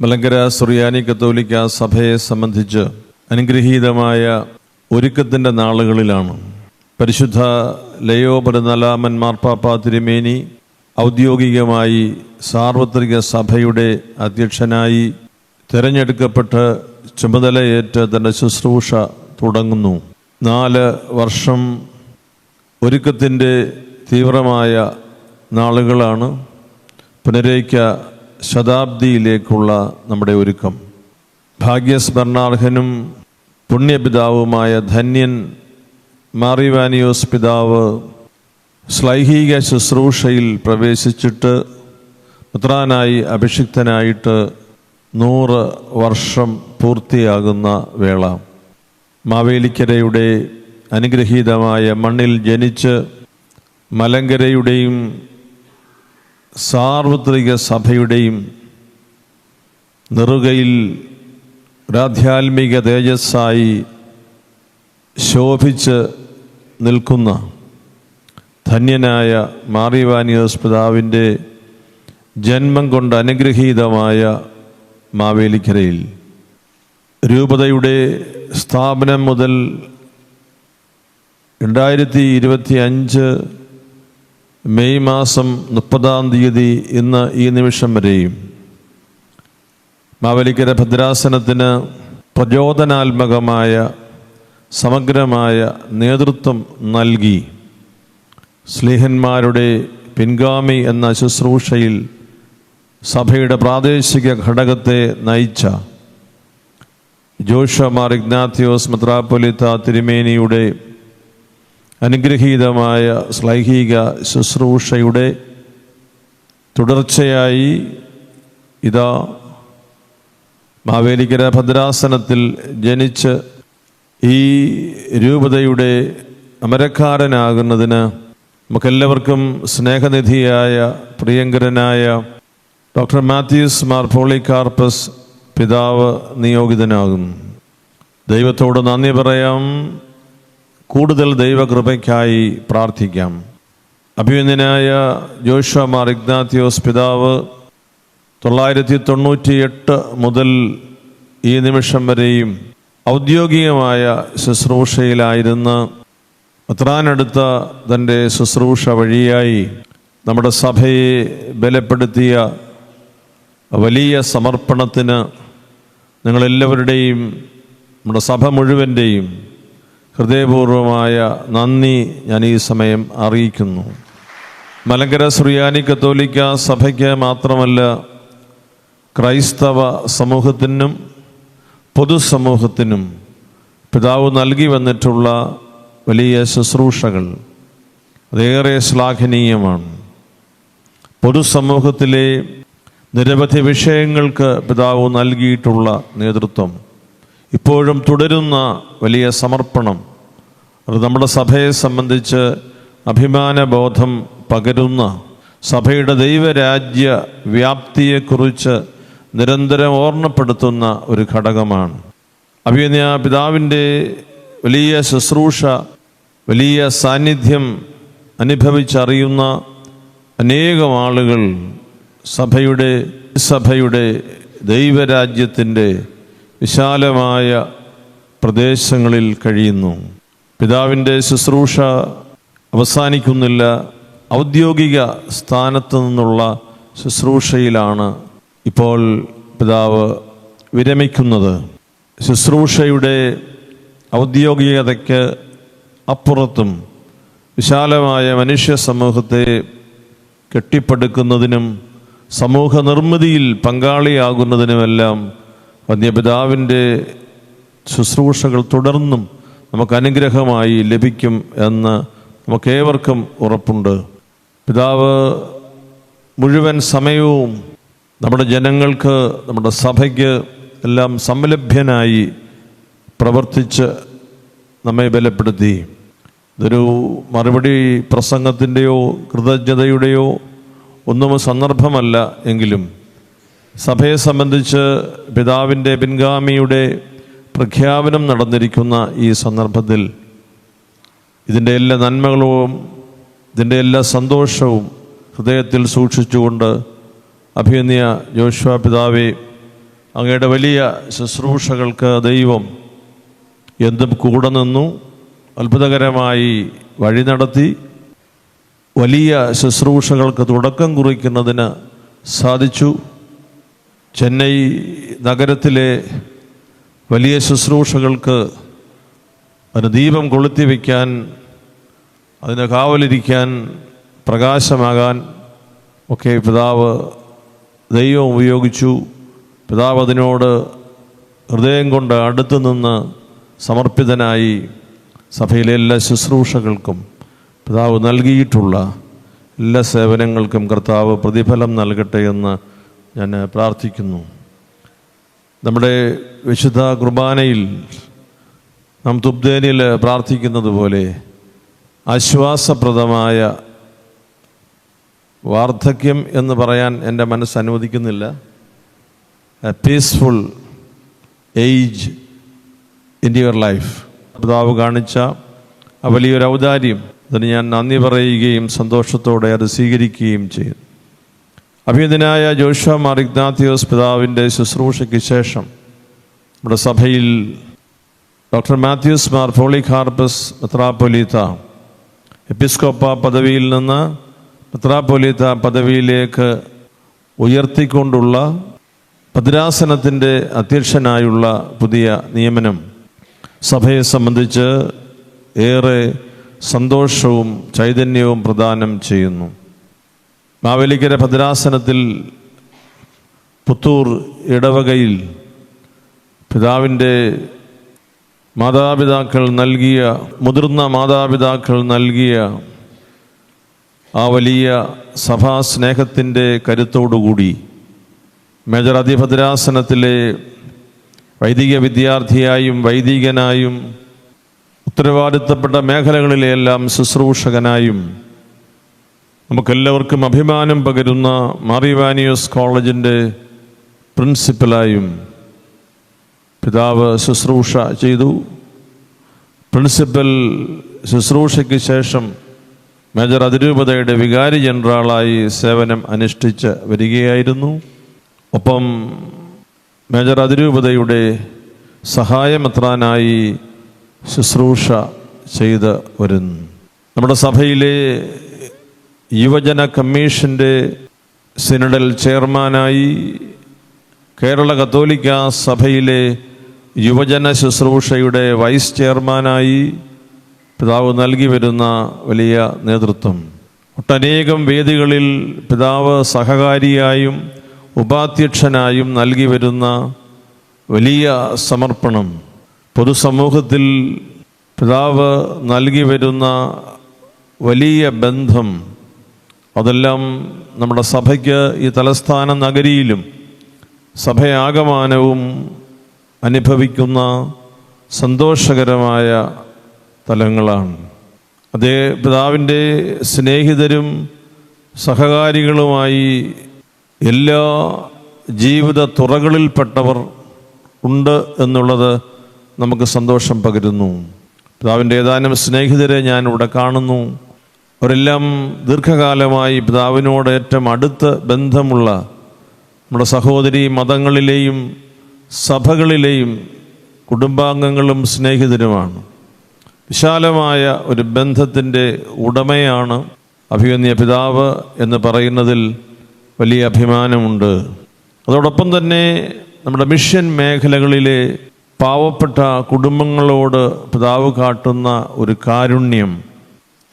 മലങ്കര സുറിയാനി കത്തോലിക്ക സഭയെ സംബന്ധിച്ച് അനുഗ്രഹീതമായ ഒരുക്കത്തിന്റെ നാളുകളിലാണ്. പരിശുദ്ധ ലയോ പരനലാമൻ മാർപ്പാപ്പ തിരുമേനി ഔദ്യോഗികമായി സാർവത്രിക സഭയുടെ അധ്യക്ഷനായി തിരഞ്ഞെടുക്കപ്പെട്ട് ചുമതലയേറ്റ് തന്റെ ശുശ്രൂഷ തുടങ്ങുന്നു. നാല് വർഷം ഒരുക്കത്തിന്റെ തീവ്രമായ നാളുകളാണ്. പുനരേക്ക ശതാബ്ദിയിലേക്കുള്ള നമ്മുടെ ഒരുക്കം. ഭാഗ്യസ്മരണാർഹനും പുണ്യപിതാവുമായ ധന്യൻ മാറിവാനിയോസ് പിതാവ് ശ്ലൈഹിക ശുശ്രൂഷയിൽ പ്രവേശിച്ചിട്ട് പുത്രാനായി അഭിഷിക്തനായിട്ട് നൂറ് വർഷം പൂർത്തിയാകുന്ന വേള. മാവേലിക്കരയുടെ അനുഗ്രഹീതമായ മണ്ണിൽ ജനിച്ച് മലങ്കരയുടെയും സാർവത്രിക സഭയുടെയും നെറുകയിൽ ഒരാധ്യാത്മിക തേജസ്സായി ശോഭിച്ച് നിൽക്കുന്ന ധന്യനായ മാറിവാനിയോസ് പിതാവിന്റെ ജന്മം കൊണ്ട് അനുഗ്രഹീതമായ മാവേലിക്കരയിൽ. രൂപതയുടെ സ്ഥാപനം മുതൽ രണ്ടായിരത്തി ഇരുപത്തി അഞ്ച് മെയ് മാസം മുപ്പതാം തീയതി ഇന്ന് ഈ നിമിഷം വരെയും മാവലിക്കര ഭദ്രാസനത്തിന് പ്രചോദനാത്മകമായ സമഗ്രമായ നേതൃത്വം നൽകി സ്നേഹന്മാരുടെ പിൻഗാമി എന്ന ശുശ്രൂഷയിൽ സഭയുടെ പ്രാദേശിക ഘടകത്തെ നയിച്ച ജോഷ മാർ ഇഗ്നാത്യോസ് മെത്രാപ്പൊലിത്ത തിരുമേനിയുടെ അനുഗ്രഹീതമായ ശ്ലൈഹിക ശുശ്രൂഷയുടെ തുടർച്ചയായി ഇതാ മാവേലിക്കര ഭദ്രാസനത്തിൽ ജനിച്ച് ഈ രൂപതയുടെ അമരക്കാരനാകുന്നതിന് നമുക്കെല്ലാവർക്കും സ്നേഹനിധിയായ പ്രിയങ്കരനായ ഡോക്ടർ മാത്യൂസ് മാർ പോളികാർപ്പസ് പിതാവ് നിയോഗിതനാകും ദൈവത്തോട് നന്ദി പറയാം. കൂടുതൽ ദൈവകൃപയ്ക്കായി പ്രാർത്ഥിക്കാം. അഭിനന്ദനായ ജോഷ മാർ ഇഗ്നാത്യോസ് പിതാവ് തൊള്ളായിരത്തി തൊണ്ണൂറ്റി എട്ട് മുതൽ ഈ നിമിഷം വരെയും ഔദ്യോഗികമായ ശുശ്രൂഷയിലായിരുന്ന അത്രാനടുത്ത തന്റെ ശുശ്രൂഷ വഴിയായി നമ്മുടെ സഭയെ ബലപ്പെടുത്തിയ വലിയ സമർപ്പണത്തിന് നിങ്ങളെല്ലാവരുടെയും നമ്മുടെ സഭ മുഴുവന്റെയും ഹൃദയപൂർവമായ നന്ദി ഞാൻ ഈ സമയം അറിയിക്കുന്നു. മലങ്കര സുറിയാനി കത്തോലിക്ക സഭയ്ക്ക് മാത്രമല്ല ക്രൈസ്തവ സമൂഹത്തിനും പൊതുസമൂഹത്തിനും പിതാവ് നൽകി വന്നിട്ടുള്ള വലിയ ശുശ്രൂഷകൾ അതേറെ ശ്ലാഘനീയമാണ്. പൊതുസമൂഹത്തിലെ നിരവധി വിഷയങ്ങൾക്ക് പിതാവ് നൽകിയിട്ടുള്ള നേതൃത്വം ഇപ്പോഴും തുടരുന്ന വലിയ സമർപ്പണം അത് നമ്മുടെ സഭയെ സംബന്ധിച്ച് അഭിമാനബോധം പകരുന്ന സഭയുടെ ദൈവരാജ്യ വ്യാപ്തിയെക്കുറിച്ച് നിരന്തരം ഓർമ്മപ്പെടുത്തുന്ന ഒരു ഘടകമാണ്. അഭിനയ പിതാവിന്റെ വലിയ ശുശ്രൂഷ വലിയ സാന്നിധ്യം അനുഭവിച്ചറിയുന്ന അനേകം ആളുകൾ സഭയുടെ സഭയുടെ ദൈവരാജ്യത്തിന്റെ വിശാലമായ പ്രദേശങ്ങളിൽ കഴിയുന്നു. പിതാവിന്റെ ശുശ്രൂഷ അവസാനിക്കുന്നില്ല. ഔദ്യോഗിക സ്ഥാനത്ത് നിന്നുള്ള ശുശ്രൂഷയിലാണ് ഇപ്പോൾ പിതാവ് വിരമിക്കുന്നത്. ശുശ്രൂഷയുടെ ഔദ്യോഗികതയ്ക്ക് അപ്പുറത്തും വിശാലമായ മനുഷ്യ സമൂഹത്തെ കെട്ടിപ്പടുക്കുന്നതിനും സമൂഹ നിർമ്മിതിയിൽ പങ്കാളിയാകുന്നതിനുമെല്ലാം വന്യപിതാവിന്റെ ശുശ്രൂഷകൾ തുടർന്നും നമുക്ക് അനുഗ്രഹമായി ലഭിക്കും എന്ന് നമുക്കേവർക്കും ഉറപ്പുണ്ട്. പിതാവ് മുഴുവൻ സമയവും നമ്മുടെ ജനങ്ങൾക്ക് നമ്മുടെ സഭയ്ക്ക് എല്ലാം സംലഭ്യനായി പ്രവർത്തിച്ച് നമ്മെ ബലപ്പെടുത്തി. ഇതൊരു മറുപടി പ്രസംഗത്തിന്റെയോ കൃതജ്ഞതയുടെയോ ഒന്നും സന്ദർഭമല്ല എങ്കിലും സഭയെ സംബന്ധിച്ച് പിതാവിന്റെ പിൻഗാമിയുടെ പ്രഖ്യാപനം നടന്നിരിക്കുന്ന ഈ സന്ദർഭത്തിൽ ഇതിന്റെ എല്ലാ നന്മകളും ഇതിന്റെ എല്ലാ സന്തോഷവും ഹൃദയത്തിൽ സൂക്ഷിച്ചുകൊണ്ട് അഭിനയ ജോഷ്വ പിതാവെ അങ്ങയുടെ വലിയ ശുശ്രൂഷകൾക്ക് ദൈവം എന്തും കൂടെ നിന്നു അത്ഭുതകരമായി വഴി നടത്തി വലിയ ശുശ്രൂഷകൾക്ക് തുടക്കം കുറിക്കുന്നതിന് സാധിച്ചു. ചെന്നൈ നഗരത്തിലെ വലിയ ശുശ്രൂഷകൾക്ക് അതിന് ദീപം കൊളുത്തി വയ്ക്കാൻ അതിന് കാവലിരിക്കാൻ പ്രകാശമാകാൻ ഒക്കെ പിതാവ് ദൈവം ഉപയോഗിച്ചു. പിതാവ് അതിനോട് ഹൃദയം കൊണ്ട് അടുത്തു നിന്ന് സമർപ്പിതനായി സഭയിലെ എല്ലാ ശുശ്രൂഷകൾക്കും പിതാവ് നൽകിയിട്ടുള്ള എല്ലാ സേവനങ്ങൾക്കും കർത്താവ് പ്രതിഫലം നൽകട്ടെ എന്ന് ഞാൻ പ്രാർത്ഥിക്കുന്നു. നമ്മുടെ വിശുദ്ധ കുർബാനയിൽ നാം തുബ്ദേനിൽ പ്രാർത്ഥിക്കുന്നത് പോലെ ആശ്വാസപ്രദമായ വാർദ്ധക്യം എന്ന് പറയാൻ എന്റെ മനസ്സ് അനുവദിക്കുന്നില്ല. Peaceful age in your life പിതാവ് കാണിച്ച വലിയൊരു ഔദാര്യം. അതിന് ഞാൻ നന്ദി പറയുകയും സന്തോഷത്തോടെ അത് സ്വീകരിക്കുകയും ചെയ്യും അഭിനന്ദനായ ജോഷ മാറിഗ്നാഥിയോസ് പിതാവിന്റെ ശുശ്രൂഷയ്ക്ക് ശേഷം നമ്മുടെ സഭയിൽ ഡോക്ടർ മാത്യൂസ് മാർ ഫോളിഖാർപ്പസ് മെത്രാപ്പൊലീത്ത എപ്പിസ്കോപ്പ പദവിയിൽ നിന്ന് മെത്രാപ്പൊലീത്ത പദവിയിലേക്ക് ഉയർത്തിക്കൊണ്ടുള്ള ഭദ്രാസനത്തിന്റെ അധ്യക്ഷനായുള്ള പുതിയ നിയമനം സഭയെ സംബന്ധിച്ച് ഏറെ സന്തോഷവും ചൈതന്യവും പ്രദാനം ചെയ്യുന്നു. മാവേലിക്കര ഭദ്രാസനത്തിൽ പുത്തൂർ ഇടവകയിൽ പിതാവിന്റെ മാതാപിതാക്കൾ നൽകിയ മുതിർന്ന മാതാപിതാക്കൾ നൽകിയ ആ വലിയ സഭാ സ്നേഹത്തിന്റെ കരുത്തോടുകൂടി മേജർ അതിഭദ്രാസനത്തിലെ വൈദിക വിദ്യാർത്ഥിയായും വൈദികനായും ഉത്തരവാദിത്തപ്പെട്ട മേഖലകളിലെല്ലാം ശുശ്രൂഷകനായും നമുക്കെല്ലാവർക്കും അഭിമാനം പകരുന്ന മാറിവാനിയോസ് കോളേജിന്റെ പ്രിൻസിപ്പലായും പിതാവ് ശുശ്രൂഷ ചെയ്തു. പ്രിൻസിപ്പൽ ശുശ്രൂഷയ്ക്ക് ശേഷം മേജർ അതിരൂപതയുടെ വികാരി ജനറാളായി സേവനം അനുഷ്ഠിച്ച് വരികയായിരുന്നു. ഒപ്പം മേജർ അതിരൂപതയുടെ സഹായമെത്രാനായി ശുശ്രൂഷ ചെയ്ത് വരുന്നു. നമ്മുടെ സഭയിലെ യുവജന കമ്മീഷന്റെ സിനഡൽ ചെയർമാനായി കേരള കത്തോലിക്ക സഭയിലെ യുവജന ശുശ്രൂഷയുടെ വൈസ് ചെയർമാനായി പിതാവ് നൽകി വരുന്ന വലിയ നേതൃത്വം. ഒട്ടനേകം വേദികളിൽ പിതാവ് സഹകാരിയായും ഉപാധ്യക്ഷനായും നൽകി വരുന്ന വലിയ സമർപ്പണം. പൊതുസമൂഹത്തിൽ പിതാവ് നൽകി വരുന്ന വലിയ ബന്ധം അതെല്ലാം നമ്മുടെ സഭയ്ക്ക് ഈ തലസ്ഥാന നഗരിയിലും സഭയാകമാനവും അനുഭവിക്കുന്ന സന്തോഷകരമായ തലങ്ങളാണ്. അതേ പിതാവിന്റെ സ്നേഹിതരും സഹകാരികളുമായി എല്ലാ ജീവിത തുറകളിൽപ്പെട്ടവർ ഉണ്ട് എന്നുള്ളത് നമുക്ക് സന്തോഷം പകരുന്നു. പിതാവിന്റെ ഏതാനും സ്നേഹിതരെ ഞാനിവിടെ കാണുന്നു. അവരെല്ലാം ദീർഘകാലമായി പിതാവിനോട് ഏറ്റവും അടുത്ത ബന്ധമുള്ള നമ്മുടെ സഹോദരി മതങ്ങളിലെയും സഭകളിലെയും കുടുംബാംഗങ്ങളും സ്നേഹിതരുമാണ്. വിശാലമായ ഒരു ബന്ധത്തിന്റെ ഉടമയാണ് അഭിമന്യ പിതാവ് എന്ന് പറയുന്നതിൽ വലിയ അഭിമാനമുണ്ട്. അതോടൊപ്പം തന്നെ നമ്മുടെ മിഷൻ മേഖലകളിലെ പാവപ്പെട്ട കുടുംബങ്ങളോട് പിതാവ് കാട്ടുന്ന ഒരു കാരുണ്യം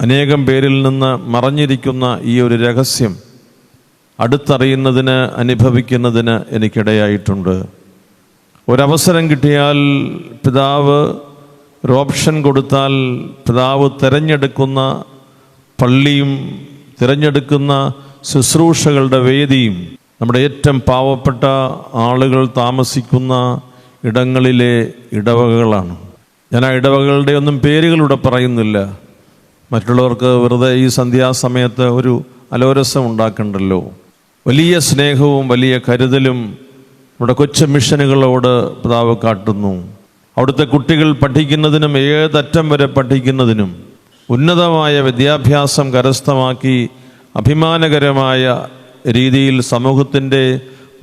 അനേകം പേരിൽ നിന്ന് മറഞ്ഞിരിക്കുന്ന ഈ ഒരു രഹസ്യം അടുത്തറിയുന്നതിന് അനുഭവിക്കുന്നതിന് എനിക്കിടയായിട്ടുണ്ട്. ഒരവസരം കിട്ടിയാൽ പിതാവ് ഒരു ഓപ്ഷൻ കൊടുത്താൽ പിതാവ് തിരഞ്ഞെടുക്കുന്ന പള്ളിയും തിരഞ്ഞെടുക്കുന്ന ശുശ്രൂഷകളുടെ വേദിയും നമ്മുടെ ഏറ്റവും പാവപ്പെട്ട ആളുകൾ താമസിക്കുന്ന ഇടങ്ങളിലെ ഇടവകകളാണ്. ഞാൻ ആ ഇടവകളുടെ ഒന്നും പേരുകളിവിടെ പറയുന്നില്ല. മറ്റുള്ളവർക്ക് വെറുതെ ഈ സന്ധ്യാസമയത്ത് ഒരു അലോരസം ഉണ്ടാക്കണ്ടല്ലോ വലിയ സ്നേഹവും വലിയ കരുതലും നമ്മുടെ കൊച്ചു മിഷനുകളോട് പിതാവ് കാട്ടുന്നു. അവിടുത്തെ കുട്ടികൾ പഠിക്കുന്നതിനും ഏതറ്റം വരെ പഠിക്കുന്നതിനും ഉന്നതമായ വിദ്യാഭ്യാസം കരസ്ഥമാക്കി അഭിമാനകരമായ രീതിയിൽ സമൂഹത്തിന്റെ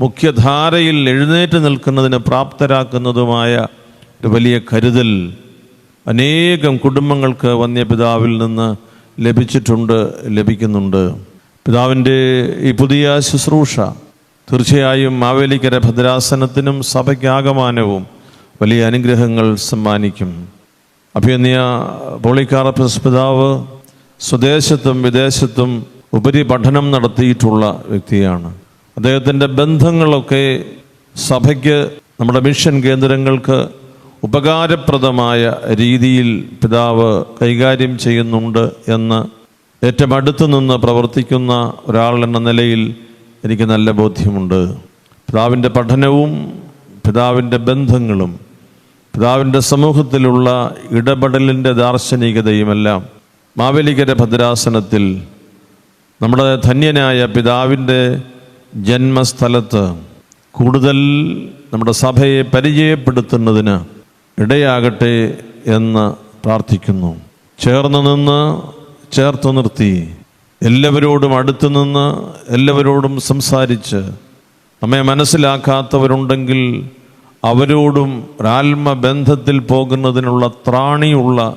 മുഖ്യധാരയിൽ എഴുന്നേറ്റ് നിൽക്കുന്നതിന് പ്രാപ്തരാക്കുന്നതുമായ ഒരു വലിയ കരുതൽ. അനേകം കുടുംബങ്ങൾക്ക് വന്യപിതാവിൽ നിന്ന് ലഭിച്ചിട്ടുണ്ട് ലഭിക്കുന്നുണ്ട്. പിതാവിന്റെ ഈ പുതിയ ശുശ്രൂഷ തീർച്ചയായും മാവേലിക്കര ഭദ്രാസനത്തിനും സഭയ്ക്കാകമാനവും വലിയ അനുഗ്രഹങ്ങൾ സമ്മാനിക്കും. അഭിയന്യ പോളിക്കാർപ്പസ് പിതാവ് സ്വദേശത്തും വിദേശത്തും ഉപരിപഠനം നടത്തിയിട്ടുള്ള വ്യക്തിയാണ്. അദ്ദേഹത്തിന്റെ ബന്ധങ്ങളൊക്കെ സഭയ്ക്ക് നമ്മുടെ മിഷൻ കേന്ദ്രങ്ങൾക്ക് ഉപകാരപ്രദമായ രീതിയിൽ പിതാവ് കൈകാര്യം ചെയ്യുന്നുണ്ട് എന്ന് ഏറ്റവും അടുത്തു നിന്ന് പ്രവർത്തിക്കുന്ന ഒരാൾ എന്ന നിലയിൽ എനിക്ക് നല്ല ബോധ്യമുണ്ട്. പിതാവിന്റെ പഠനവും പിതാവിന്റെ ബന്ധങ്ങളും പിതാവിന്റെ സമൂഹത്തിലുള്ള ഇടപെടലിന്റെ ദാർശനികതയുമെല്ലാം മാവേലിക്കര ഭദ്രാസനത്തിൽ നമ്മുടെ ധന്യനായ പിതാവിന്റെ ജന്മസ്ഥലത്ത് കൂടുതൽ നമ്മുടെ സഭയെ പരിചയപ്പെടുത്തുന്നതിന് ഇടയാകട്ടെ എന്ന് പ്രാർത്ഥിക്കുന്നു. ചേർന്ന് നിന്ന് ചേർത്ത് നിർത്തി. എല്ലാവരോടും അടുത്തു നിന്ന് എല്ലാവരോടും സംസാരിച്ച് നമ്മെ മനസ്സിലാക്കാത്തവരുണ്ടെങ്കിൽ അവരോടും ഒരാത്മബന്ധത്തിൽ പോകുന്നതിനുള്ള ത്രാണിയുള്ള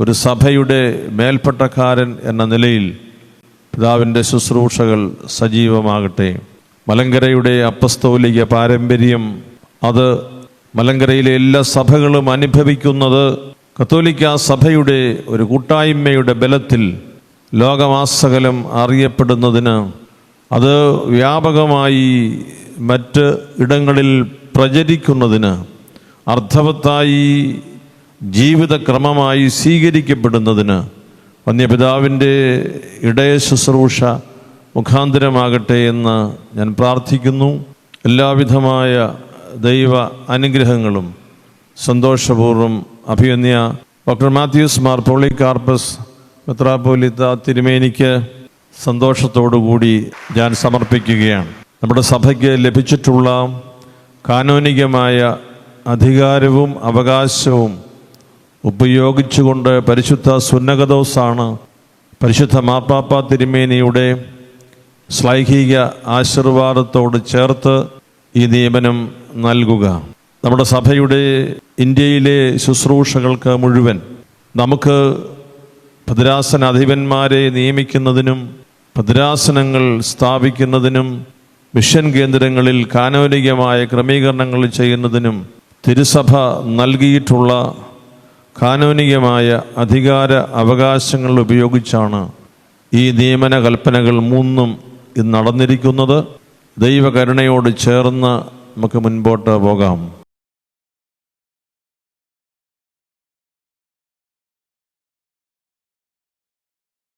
ഒരു സഭയുടെ മേൽപ്പട്ടക്കാരൻ എന്ന നിലയിൽ പിതാവിന്റെ ശുശ്രൂഷകൾ സജീവമാകട്ടെ. മലങ്കരയുടെ അപ്പസ്തോലിക പാരമ്പര്യം അത് മലങ്കരയിലെ എല്ലാ സഭകളും അനുഭവിക്കുന്നത് കത്തോലിക്ക സഭയുടെ ഒരു കൂട്ടായ്മയുടെ ബലത്തിൽ ലോകമാസകലം അറിയപ്പെടുന്നതിന് അത് വ്യാപകമായി മറ്റ് ഇടങ്ങളിൽ പ്രചരിക്കുന്നതിന് അർത്ഥവത്തായി ജീവിതക്രമമായി സ്വീകരിക്കപ്പെടുന്നതിന് വന്യപിതാവിന്റെ ഇടയ ശുശ്രൂഷ മുഖാന്തരമാകട്ടെ എന്ന് ഞാൻ പ്രാർത്ഥിക്കുന്നു. എല്ലാവിധമായ ദൈവ അനുഗ്രഹങ്ങളും സന്തോഷപൂർവം അഭിയന്യ ഡോക്ടർ മാത്യൂസ് മാർ പോളികാർപ്പസ് മെത്രാപോലിത്ത തിരുമേനിക്ക് സന്തോഷത്തോടുകൂടി ഞാൻ സമർപ്പിക്കുകയാണ്. നമ്മുടെ സഭയ്ക്ക് ലഭിച്ചിട്ടുള്ള കാനോനികമായ അധികാരവും അവകാശവും ഉപയോഗിച്ചുകൊണ്ട് പരിശുദ്ധ സുന്നകദോസാണ് പരിശുദ്ധ മാർപ്പാപ്പ തിരുമേനിയുടെ ശ്ലൈഹിക ആശീർവാദത്തോട് ചേർത്ത് ഈ നിയമനം നൽകുക. നമ്മുടെ സഭയുടെ ഇന്ത്യയിലെ ശുശ്രൂഷകൾക്ക് മുഴുവൻ നമുക്ക് ഭദ്രാസന അധിപന്മാരെ നിയമിക്കുന്നതിനും ഭദ്രാസനങ്ങൾ സ്ഥാപിക്കുന്നതിനും മിഷൻ കേന്ദ്രങ്ങളിൽ കാനോനികമായ ക്രമീകരണങ്ങൾ ചെയ്യുന്നതിനും തിരുസഭ നൽകിയിട്ടുള്ള കാനോനികമായ അധികാര അവകാശങ്ങൾ ഉപയോഗിച്ചാണ് ഈ നിയമന കൽപ്പനകൾ മൂന്നും ഇന്ന് നടന്നിരിക്കുന്നത്. ദൈവകരുണയോട് ചേർന്ന് നമുക്ക് മുൻപോട്ട് പോകാം.